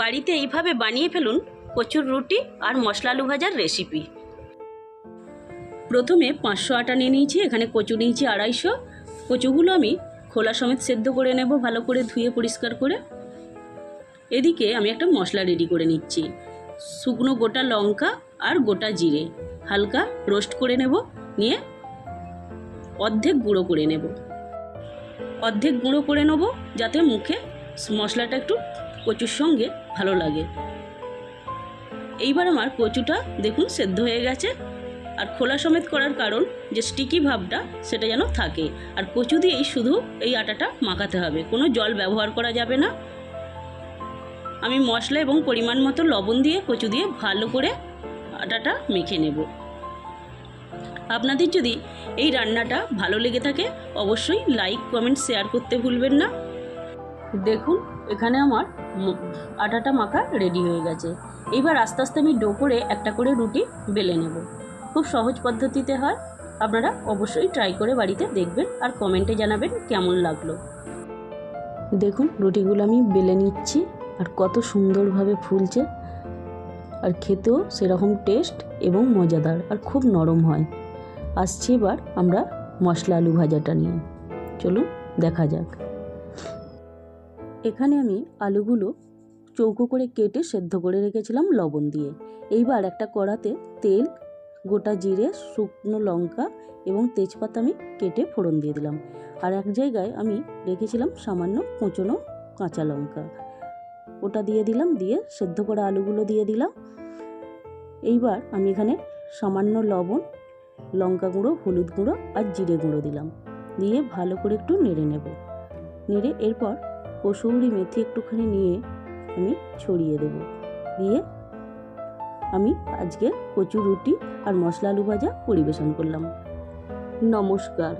বাড়িতে এইভাবে বানিয়ে ফেলুন কচুর রুটি আর মশলা আলু ভাজার রেসিপি প্রথমে পাঁচশো আটা নিয়ে নিয়েছি, এখানে কচু নিয়েছি আড়াইশো। কচুগুলো আমি খোলা সমেত সেদ্ধ করে নেব, ভালো করে ধুয়ে পরিষ্কার করে। এদিকে আমি একটা মশলা রেডি করে নিচ্ছি। শুকনো গোটা লঙ্কা আর গোটা জিরে। হালকা রোস্ট করে নেব, নিয়ে অর্ধেক গুঁড়ো করে নেব। অর্ধেক গুঁড়ো করে নেব, যাতে মুখে মশলাটা একটু কচুর সঙ্গে ভালো লাগে। এইবার আমার কচুটা দেখুন সেদ্ধ হয়ে গেছে। আর খোলা সমেত করার কারণ যে স্টিকি ভাবটা সেটা যেন থাকে। আর কচু দিয়েই শুধু এই আটাটা মাখাতে হবে। কোনো জল ব্যবহার করা যাবে না। আমি মশলা এবং পরিমাণ মতো লবণ দিয়ে কচু দিয়ে ভালো করে আটাটা মেখে নেব। আপনাদের যদি এই রান্নাটা ভালো লেগে থাকে, অবশ্যই লাইক কমেন্ট শেয়ার করতে ভুলবেন না। দেখুন, এখানে আমার আটাটা মাখা রেডি হয়ে গেছে। এইবার আস্তে আস্তে আমি ডো করে একটা করে রুটি বেলে নেব। খুব সহজ পদ্ধতিতে হয়। আপনারা অবশ্যই ট্রাই করে বাড়িতে দেখবেন আর কমেন্টে জানাবেন কেমন লাগল। দেখুন, রুটিগুলো আমি বেলে নিচ্ছি আর কত সুন্দরভাবে ফুলছে। আর খেতেও সেরকম টেস্ট এবং মজাদার আর খুব নরম হয়। আসছি এবার আমরা মশলা আলু ভাজাটা নিয়ে। চলুন, দেখা যাক। এখানে আমি আলুগুলো চৌকো করে কেটে সেদ্ধ করে রেখেছিলাম লবণ দিয়ে। এইবার একটা কড়াতে তেল, গোটা জিরে, শুকনো লঙ্কা এবং তেজপাতা আমি কেটে ফোড়ন দিয়ে দিলাম। আর এক জায়গায় আমি রেখেছিলাম সামান্য কুচনো কাঁচা লঙ্কা। ওটা দিয়ে দিলাম, দিয়ে সেদ্ধ করা আলুগুলো দিয়ে দিলাম। এইবার আমি এখানে সামান্য লবণ, লঙ্কা গুঁড়ো, হলুদ গুঁড়ো আর জিরে গুঁড়ো দিলাম। দিয়ে ভালো করে একটু নেড়ে নেব। নেড়ে এরপর কসৌরি মেথি একটুখানি নিয়ে আমি ছড়িয়ে দেব। দিয়ে আমি আজকে কচু রুটি আর মশলা আলু ভাজা পরিবেশন করলাম। নমস্কার।